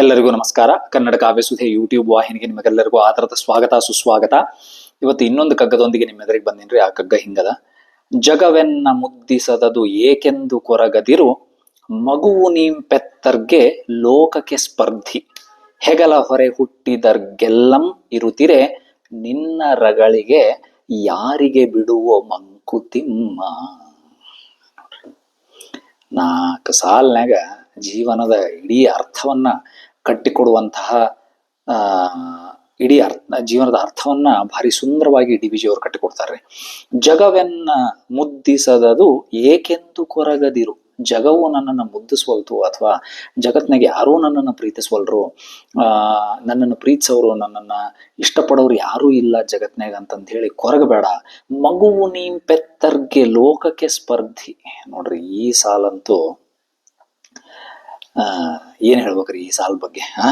ಎಲ್ಲರಿಗೂ ನಮಸ್ಕಾರ. ಕನ್ನಡ ಕಾವ್ಯಸುಧೆ ಯೂಟ್ಯೂಬ್ ವಾಹಿನಿಗೆ ನಿಮಗೆಲ್ಲರಿಗೂ ಆದರದ ಸ್ವಾಗತ, ಸುಸ್ವಾಗತ. ಇವತ್ತು ಇನ್ನೊಂದು ಕಗ್ಗದೊಂದಿಗೆ ನಿಮ್ಮ ಎದುರಿಗೆ ಬಂದಿನ್ರಿ. ಆ ಕಗ್ಗ ಹಿಂಗದ. ಜಗವೆನ್ನ ಮುದ್ದಿಸದದು ಏಕೆಂದು ಕೊರಗದಿರು, ಮಗುವು ನೀಂಪೆತ್ತರ್ಗೆ ಲೋಕಕ್ಕೆ ಸ್ಪರ್ಧಿ. ಹೆಗಲ ಹೊರೆ ಹುಟ್ಟಿದರ್ಗೆಲ್ಲಂ ಇರುತ್ತಿರೆ ನಿನ್ನ ರಗಳಿಗೆ ಯಾರಿಗೆ ಬಿಡುವೋ ಮಂಕುತಿಮ್ಮ? ನಾಲ್ಕು ಸಾಲ್ನಾಗ ಜೀವನದ ಇಡೀ ಅರ್ಥವನ್ನ ಕಟ್ಟಿಕೊಡುವಂತಹ ಇಡೀ ಅರ್ಥ, ಜೀವನದ ಅರ್ಥವನ್ನ ಭಾರಿ ಸುಂದರವಾಗಿ ಡಿ ವಿ ಅವರು ಕಟ್ಟಿಕೊಡ್ತಾರೆ. ಜಗವೆನ್ನ ಮುದ್ದಿಸದದು ಏಕೆಂದು ಕೊರಗದಿರು. ಜಗವು ನನ್ನನ್ನು ಮುದ್ದಿಸುವಲ್ತು ಅಥವಾ ಜಗತ್ನಾಗ ಯಾರೂ ನನ್ನನ್ನು ಪ್ರೀತಿಸುವಲ್ರು ನನ್ನನ್ನು ಪ್ರೀತಿಸೋರು, ನನ್ನನ್ನ ಇಷ್ಟಪಡೋರು ಯಾರೂ ಇಲ್ಲ ಜಗತ್ನಾಗ ಅಂತಂದು ಹೇಳಿ ಕೊರಗಬೇಡ. ಮಗುವು ನೀಂ ಪೆತ್ತರ್ಗೆ ಲೋಕಕ್ಕೆ ಸ್ಪರ್ಧಿ. ನೋಡ್ರಿ ಈ ಸಾಲಂತೂ, ಆ ಏನ್ ಹೇಳ್ಬೇಕ್ರಿ ಈ ಸಾಲ್ ಬಗ್ಗೆ ಹಾ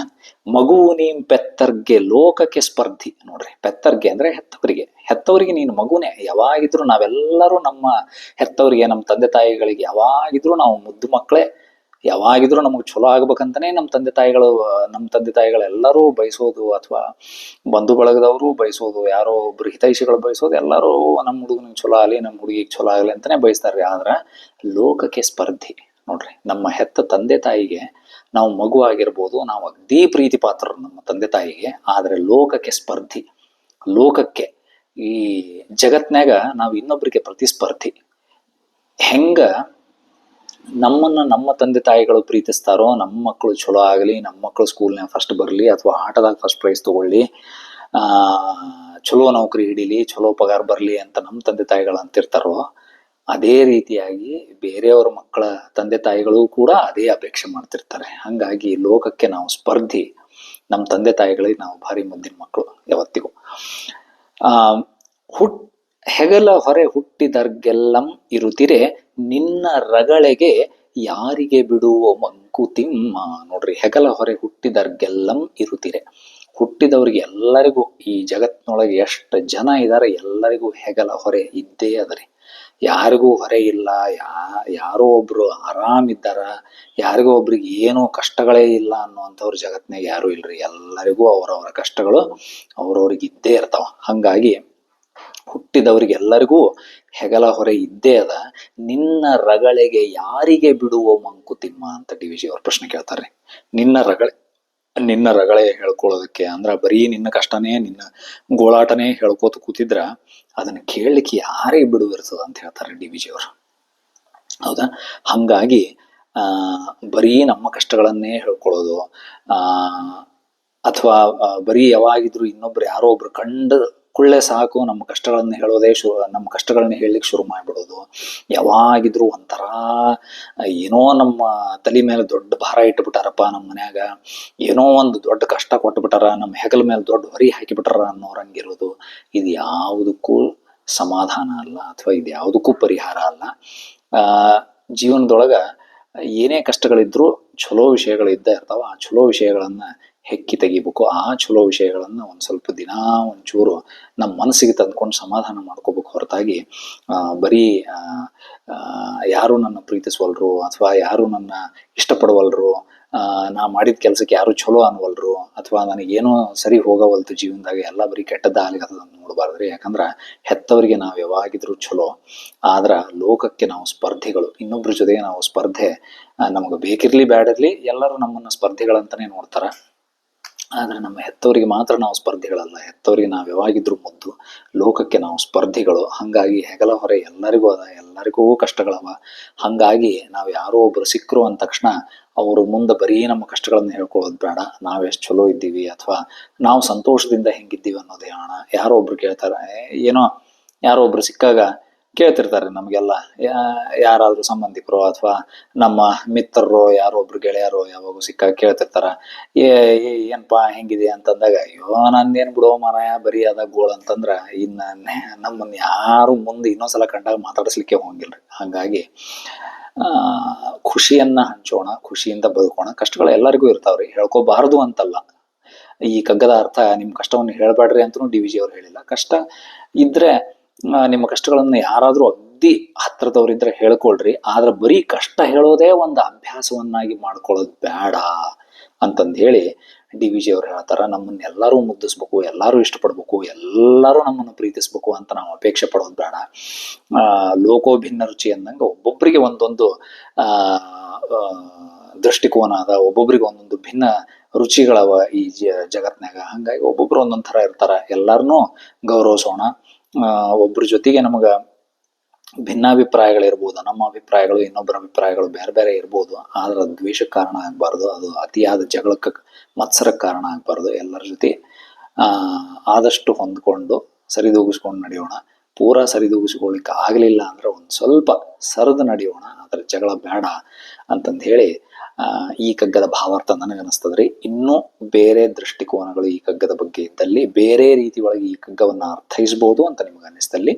ಮಗುವು ನೀನ್ ಪೆತ್ತರ್ಗೆ, ಲೋಕಕ್ಕೆ ಸ್ಪರ್ಧಿ. ನೋಡ್ರಿ, ಪೆತ್ತರ್ಗೆ ಅಂದ್ರೆ ಹೆತ್ತವರಿಗೆ. ಹೆತ್ತವರಿಗೆ ನೀನು ಮಗುನೇ. ಯಾವಾಗಿದ್ರು ನಾವೆಲ್ಲರೂ ನಮ್ಮ ಹೆತ್ತವರಿಗೆ, ನಮ್ಮ ತಂದೆ ತಾಯಿಗಳಿಗೆ ಯಾವಾಗಿದ್ರು ನಾವು ಮುದ್ದು ಮಕ್ಕಳೇ. ಯಾವಾಗಿದ್ರು ನಮಗೆ ಚಲೋ ಆಗ್ಬೇಕಂತಾನೆ ನಮ್ಮ ತಂದೆ ತಾಯಿಗಳು ನಮ್ಮ ತಂದೆ ತಾಯಿಗಳೆಲ್ಲರೂ ಬಯಸೋದು ಅಥವಾ ಬಂಧು ಬಳಗದವರು ಬಯಸೋದು, ಯಾರೋ ಒಬ್ರು ಹಿತೈಷಿಗಳು ಬಯಸೋದು, ಎಲ್ಲರೂ ನಮ್ಮ ಹುಡುಗನಿಗೆ ಚಲೋ ಆಗಲಿ, ನಮ್ಮ ಹುಡುಗಿಗೆ ಚಲೋ ಆಗಲಿ ಅಂತಾನೆ ಬಯಸ್ತಾರ್ರಿ. ಆದ್ರೆ ಲೋಕಕ್ಕೆ ಸ್ಪರ್ಧಿ. ನೋಡ್ರಿ, ನಮ್ಮ ಹೆತ್ತ ತಂದೆ ತಾಯಿಗೆ ನಾವು ಮಗು ಆಗಿರ್ಬೋದು, ನಾವು ಅಗ್ದಿ ಪ್ರೀತಿ ಪಾತ್ರರು ನಮ್ಮ ತಂದೆ ತಾಯಿಗೆ, ಆದರೆ ಲೋಕಕ್ಕೆ ಸ್ಪರ್ಧಿ. ಲೋಕಕ್ಕೆ. ಈ ಜಗತ್ನಾಗ ನಾವು ಇನ್ನೊಬ್ಬರಿಗೆ ಪ್ರತಿಸ್ಪರ್ಧಿ. ಹೆಂಗ ನಮ್ಮನ್ನ ನಮ್ಮ ತಂದೆ ತಾಯಿಗಳು ಪ್ರೀತಿಸ್ತಾರೋ, ನಮ್ಮ ಮಕ್ಕಳು ಚಲೋ ಆಗಲಿ, ನಮ್ಮ ಮಕ್ಕಳು ಸ್ಕೂಲ್ನಾಗ ಫಸ್ಟ್ ಬರಲಿ, ಅಥವಾ ಆಟದಾಗ ಫಸ್ಟ್ ಪ್ರೈಸ್ ತಗೊಳ್ಳಿ ಚಲೋ ನೌಕರಿ ಹಿಡೀಲಿ ಚಲೋ ಪಗಾರ ಬರಲಿ ಅಂತ ನಮ್ಮ ತಂದೆ ತಾಯಿಗಳು ಅಂತಿರ್ತಾರೋ ಅದೇ ರೀತಿಯಾಗಿ ಬೇರೆಯವರ ಮಕ್ಕಳ ತಂದೆ ತಾಯಿಗಳು ಕೂಡ ಅದೇ ಅಪೇಕ್ಷೆ ಮಾಡ್ತಿರ್ತಾರೆ. ಹಂಗಾಗಿ ಲೋಕಕ್ಕೆ ನಾವು ಸ್ಪರ್ಧಿ ನಮ್ಮ ತಂದೆ ತಾಯಿಗಳಿಗೆ ನಾವು ಭಾರಿ ಮುಂದಿನ ಮಕ್ಕಳು ಯಾವತ್ತಿಗೂ. ಆ, ಹುಟ್, ಹೆಗಲ ಹೊರೆ ಹುಟ್ಟಿದರ್ಗೆಲ್ಲಂ ಇರುತ್ತಿರೆ ನಿನ್ನ ರಗಳೆಗೆ ಯಾರಿಗೆ ಬಿಡುವ ಮಂಕುತಿಮ್ಮ ನೋಡ್ರಿ, ಹೆಗಲ ಹೊರೆ ಹುಟ್ಟಿದರ್ಗೆಲ್ಲಂ ಇರುತ್ತಿರೆ ಹುಟ್ಟಿದವ್ರಿಗೆ ಎಲ್ಲರಿಗೂ ಈ ಜಗತ್ತಿನೊಳಗೆ ಎಷ್ಟು ಜನ ಇದ್ದಾರೆ ಎಲ್ಲರಿಗೂ ಹೆಗಲ ಹೊರೆ ಇದ್ದೇ ಅದರಿ. ಯಾರಿಗೂ ಹೊರೆ ಇಲ್ಲ, ಯಾ, ಯಾರೋ ಒಬ್ರು ಆರಾಮಿದ್ದಾರ, ಯಾರಿಗೋ ಒಬ್ರಿಗೆ ಏನೋ ಕಷ್ಟಗಳೇ ಇಲ್ಲ ಅನ್ನುವಂಥವ್ರ ಜಗತ್ನಾಗ ಯಾರೂ ಇಲ್ರಿ. ಎಲ್ಲರಿಗೂ ಅವರವರ ಕಷ್ಟಗಳು ಅವ್ರವ್ರಿಗೆ ಇದ್ದೇ ಇರ್ತಾವ. ಹಂಗಾಗಿ ಹುಟ್ಟಿದವರಿಗೆ ಎಲ್ಲರಿಗೂ ಹೆಗಲ ಹೊರೆ ಇದ್ದೇ ಅದ. ನಿನ್ನ ರಗಳೆಗೆ ಯಾರಿಗೆ ಬಿಡುವ ಮಂಕುತಿಮ್ಮ ಅಂತ ಡಿ ವಿ ಜಿ ಅವ್ರ ಪ್ರಶ್ನೆ ಕೇಳ್ತಾರೆ ನಿನ್ನ ರಗಳೆ ನಿನ್ನ ರಗಳೆ ಹೇಳ್ಕೊಳ್ಳೋದಕ್ಕೆ, ಅಂದ್ರ ಬರೀ ನಿನ್ನ ಕಷ್ಟನೇ, ನಿನ್ನ ಗೋಳಾಟನೇ ಹೇಳ್ಕೋತ ಕೂತಿದ್ರ, ಅದನ್ನ ಕೇಳಲಿಕ್ಕೆ ಯಾರಿಗೆ ಬಿಡುವಿರ್ತದ ಅಂತ ಹೇಳ್ತಾರೆ ಡಿ ವಿ ಜಿ ಅವರು. ಹೌದಾ? ಹಂಗಾಗಿ, ಆ, ಬರೀ ನಮ್ಮ ಕಷ್ಟಗಳನ್ನೇ ಹೇಳ್ಕೊಳ್ಳೋದು, ಆ, ಅಥವಾ ಬರೀ ಯಾವಾಗಿದ್ರು ಇನ್ನೊಬ್ರು ಯಾರೋ ಒಬ್ರು ಕಂಡ ಕುಳ್ಳೆ ಸಾಕು, ನಮ್ಮ ಕಷ್ಟಗಳನ್ನ ಹೇಳೋದೇ ಶು, ನಮ್ಮ ಕಷ್ಟಗಳನ್ನ ಹೇಳಲಿಕ್ಕೆ ಶುರು ಮಾಡಿಬಿಡೋದು. ಯಾವಾಗಿದ್ರು ಒಂಥರ, ಏನೋ ನಮ್ಮ ತಲೆ ಮೇಲೆ ದೊಡ್ಡ ಭಾರ ಇಟ್ಬಿಟ್ಟಾರಪ್ಪ ನಮ್ಮ ಮನ್ಯಾಗ. ಏನೋ ಒಂದು ದೊಡ್ಡ ಕಷ್ಟ ಕೊಟ್ಬಿಟ್ಟಾರ, ನಮ್ಮ ಹೆಗಲ ಮೇಲೆ ದೊಡ್ಡ ಹೊರಿ ಹಾಕಿಬಿಟ್ಟಾರ ಅನ್ನೋರಂಗಿರೋದು ಇದು ಯಾವುದಕ್ಕೂ ಸಮಾಧಾನ ಅಲ್ಲ, ಅಥವಾ ಇದು ಯಾವುದಕ್ಕೂ ಪರಿಹಾರ ಅಲ್ಲ. ಜೀವನದೊಳಗ ಏನೇ ಕಷ್ಟಗಳಿದ್ರು ಚಲೋ ವಿಷಯಗಳು ಇದ್ದೇ ಇರ್ತಾವ. ಆ ಚಲೋ ವಿಷಯಗಳನ್ನ ಹೆಕ್ಕಿ ತೆಗಿಬೇಕು ಆ ಚಲೋ ವಿಷಯಗಳನ್ನು ಒಂದು ಸ್ವಲ್ಪ ದಿನ ಒಂಚೂರು ನಮ್ಮ ಮನಸ್ಸಿಗೆ ತಂದ್ಕೊಂಡು ಸಮಾಧಾನ ಮಾಡ್ಕೋಬೇಕು ಹೊರತಾಗಿ ಬರೀ ಯಾರು ನನ್ನ ಪ್ರೀತಿಸುವಲ್ರು ಅಥವಾ ಯಾರು ನನ್ನ ಇಷ್ಟಪಡವಲ್ರು ನಾ ಮಾಡಿದ ಕೆಲಸಕ್ಕೆ ಯಾರು ಚಲೋ ಅನ್ವಲ್ರು ಅಥವಾ ನನಗೇನೋ ಸರಿ ಹೋಗವಲ್ತು ಜೀವನದಾಗ ಎಲ್ಲ ಬರೀ ಕೆಟ್ಟದ್ದ ನೋಡಬಾರ್ದು ರೀ ಯಾಕಂದ್ರೆ ಹೆತ್ತವರಿಗೆ ನಾವು ಯಾವಾಗಿದ್ರು ಚಲೋ, ಆದ್ರೆ ಲೋಕಕ್ಕೆ ನಾವು ಸ್ಪರ್ಧೆಗಳು. ಇನ್ನೊಬ್ರ ಜೊತೆಗೆ ನಾವು ಸ್ಪರ್ಧೆ ನಮಗೆ ಬೇಕಿರ್ಲಿ ಬ್ಯಾಡಿರ್ಲಿ ಎಲ್ಲರೂ ನಮ್ಮನ್ನು ಸ್ಪರ್ಧೆಗಳಂತಾನೆ ನೋಡ್ತಾರ. ಆದ್ರೆ ನಮ್ಮ ಹೆತ್ತವರಿಗೆ ಮಾತ್ರ ನಾವು ಸ್ಪರ್ಧಿಗಳಲ್ಲ. ಹೆತ್ತವರಿಗೆ ನಾವು ಯಾವಾಗಿದ್ರೂ ಮುದ್ದು ಲೋಕಕ್ಕೆ ನಾವು ಸ್ಪರ್ಧಿಗಳು. ಹಂಗಾಗಿ ಹೆಗಲ ಹೊರೆ ಎಲ್ಲರಿಗೂ ಅದ ಎಲ್ಲರಿಗೂ ಕಷ್ಟಗಳವ ಹಂಗಾಗಿ ನಾವು ಯಾರೋ ಒಬ್ಬರು ಸಿಕ್ಕರು ಅಂದ ತಕ್ಷಣ ಅವರು ಮುಂದೆ ಬರೀ ನಮ್ಮ ಕಷ್ಟಗಳನ್ನು ಹೇಳ್ಕೊಳ್ಳೋದು ಬೇಡ. ನಾವು ಎಷ್ಟು ಚಲೋ ಇದ್ದೀವಿ ಅಥವಾ ನಾವು ಸಂತೋಷದಿಂದ ಹೆಂಗಿದ್ದೀವಿ ಅನ್ನೋದೇ ಹೇಳೋಣ ಯಾರೋ ಒಬ್ರು ಕೇಳ್ತಾರೆ "ಏ, ಏನೋ ಯಾರೋ ಒಬ್ರು ಸಿಕ್ಕಾಗ ಕೇಳ್ತಿರ್ತಾರೆ ನಮಗೆಲ್ಲ. ಯಾರಾದರೂ ಸಂಬಂಧಿಕರು ಅಥವಾ ನಮ್ಮ ಮಿತ್ರರು ಯಾರೋ ಒಬ್ರು ಗೆಳೆಯರು ಯಾವಾಗೂ ಸಿಕ್ಕ ಕೇಳ್ತಿರ್ತಾರ. ಏ ಏ, ಏನ್ಪಾ ಹೆಂಗಿದೆ ಅಂತಂದಾಗ ಅಯ್ಯೋ ನಂದೇನ್ ಬಿಡೋ ಮಾರಾಯ ಬರೀ ಅದ ಗೋಳ್ ಅಂತಂದ್ರ ಇನ್ನ ನಮ್ಮನ್ನ ಯಾರು ಮುಂದೆ ಇನ್ನೊಂದ್ಸಲ ಕಂಡಾಗ ಮಾತಾಡಿಸ್ಲಿಕ್ಕೆ ಹೋಗಿಲ್ರಿ ಹಾಗಾಗಿ ಖುಷಿಯನ್ನ ಹಂಚೋಣ ಖುಷಿಯಿಂದ ಬದುಕೋಣ. ಕಷ್ಟಗಳು ಎಲ್ಲರಿಗೂ ಇರ್ತಾವ್ರಿ ಹೇಳ್ಕೋಬಾರದು ಅಂತಲ್ಲ. ಈ ಕಗ್ಗದ ಅರ್ಥ ನಿಮ್ ಕಷ್ಟವನ್ನು ಹೇಳ್ಬೇಡ್ರಿ ಅಂತನೂ ಡಿ ವಿ ಜಿ ಅವ್ರು ಹೇಳಿಲ್ಲ. ಕಷ್ಟ ಇದ್ರೆ ನಿಮ್ಮ ಕಷ್ಟಗಳನ್ನ ಯಾರಾದರೂ ಅಗ್ದಿ ಹತ್ರದವ್ರಿದ್ರೆ ಹೇಳ್ಕೊಳ್ರಿ. ಆದ್ರೆ ಬರೀ ಕಷ್ಟ ಹೇಳೋದೇ ಒಂದು ಅಭ್ಯಾಸವನ್ನಾಗಿ ಮಾಡ್ಕೊಳ್ಳೋದು ಬೇಡ ಅಂತಂದು ಹೇಳಿ ಡಿ ವಿ ಜಿ ಅವ್ರು ಹೇಳ್ತಾರ. ನಮ್ಮನ್ನ ಎಲ್ಲರೂ ಮುದ್ದಿಸ್ಬೇಕು ಎಲ್ಲರೂ ಇಷ್ಟಪಡ್ಬೇಕು ಎಲ್ಲರೂ ನಮ್ಮನ್ನು ಪ್ರೀತಿಸ್ಬೇಕು ಅಂತ ನಾವು ಅಪೇಕ್ಷೆ ಪಡೋದು ಬೇಡ ಆ, ಲೋಕೋ ಭಿನ್ನ ರುಚಿ ಅಂದಂಗೆ ಒಬ್ಬೊಬ್ಬರಿಗೆ ಒಂದೊಂದು ದೃಷ್ಟಿಕೋನ ಅದ. ಒಬ್ಬೊಬ್ರಿಗೆ ಒಂದೊಂದು ಭಿನ್ನ ರುಚಿಗಳವ ಈ ಜಗತ್ನಾಗ ಹಂಗಾಗಿ ಒಬ್ಬೊಬ್ರು ಒಂದೊಂದು ಥರ ಇರ್ತಾರ. ಎಲ್ಲರನ್ನೂ ಗೌರವಿಸೋಣ. ಆ, ಒಬ್ರ ಜೊತೆಗೆ ನಮಗ ಭಿನ್ನಾಭಿಪ್ರಾಯಗಳಿರ್ಬೋದು ನಮ್ಮ ಅಭಿಪ್ರಾಯಗಳು ಇನ್ನೊಬ್ಬರ ಅಭಿಪ್ರಾಯಗಳು ಬೇರೆ ಬೇರೆ ಇರ್ಬೋದು. ಆದ್ರೆ ದ್ವೇಷಕ್ಕೆ ಕಾರಣ ಆಗಬಾರ್ದು ಅದು ಅತಿಯಾದ ಜಗಳಕ್ಕೆ ಮತ್ಸರಕ್ಕೆ ಕಾರಣ ಆಗಬಾರ್ದು ಎಲ್ಲರ ಜೊತೆ. ಆದಷ್ಟು ಹೊಂದ್ಕೊಂಡು ಸರಿದೂಗಿಸ್ಕೊಂಡು ನಡೆಯೋಣ. ಪೂರಾ ಸರಿದೂಗಿಸ್ಕೊಳ್ಳಿಕ್ಕೆ ಆಗಲಿಲ್ಲ ಅಂದ್ರೆ ಒಂದು ಸ್ವಲ್ಪ ಸರಿದು ನಡೆಯೋಣ. ಅದ್ರ ಜಗಳ ಬೇಡ ಅಂತಂದು ಹೇಳಿ ಈ ಕಗ್ಗದ ಭಾವಾರ್ಥ ನನಗನ್ನಿಸ್ತದ್ರಿ. ಇನ್ನೂ ಬೇರೆ ದೃಷ್ಟಿಕೋನಗಳು ಈ ಕಗ್ಗದ ಬಗ್ಗೆ ಇದ್ದಲ್ಲಿ, ಬೇರೆ ರೀತಿ ಒಳಗೆ ಈ ಕಗ್ಗವನ್ನು ಅರ್ಥೈಸ್ಬೋದು ಅಂತ ನಿಮ್ಗೆ ಅನ್ನಿಸ್ತಲ್ಲಿ,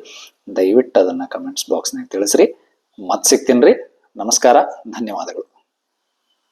ದಯವಿಟ್ಟು ಅದನ್ನ ಕಮೆಂಟ್ಸ್ ಬಾಕ್ಸ್ನಾಗ ತಿಳಿಸ್ರಿ. ಮತ್ತೆ ಸಿಗ್ತೀನಿ ನಮಸ್ಕಾರ, ಧನ್ಯವಾದಗಳು.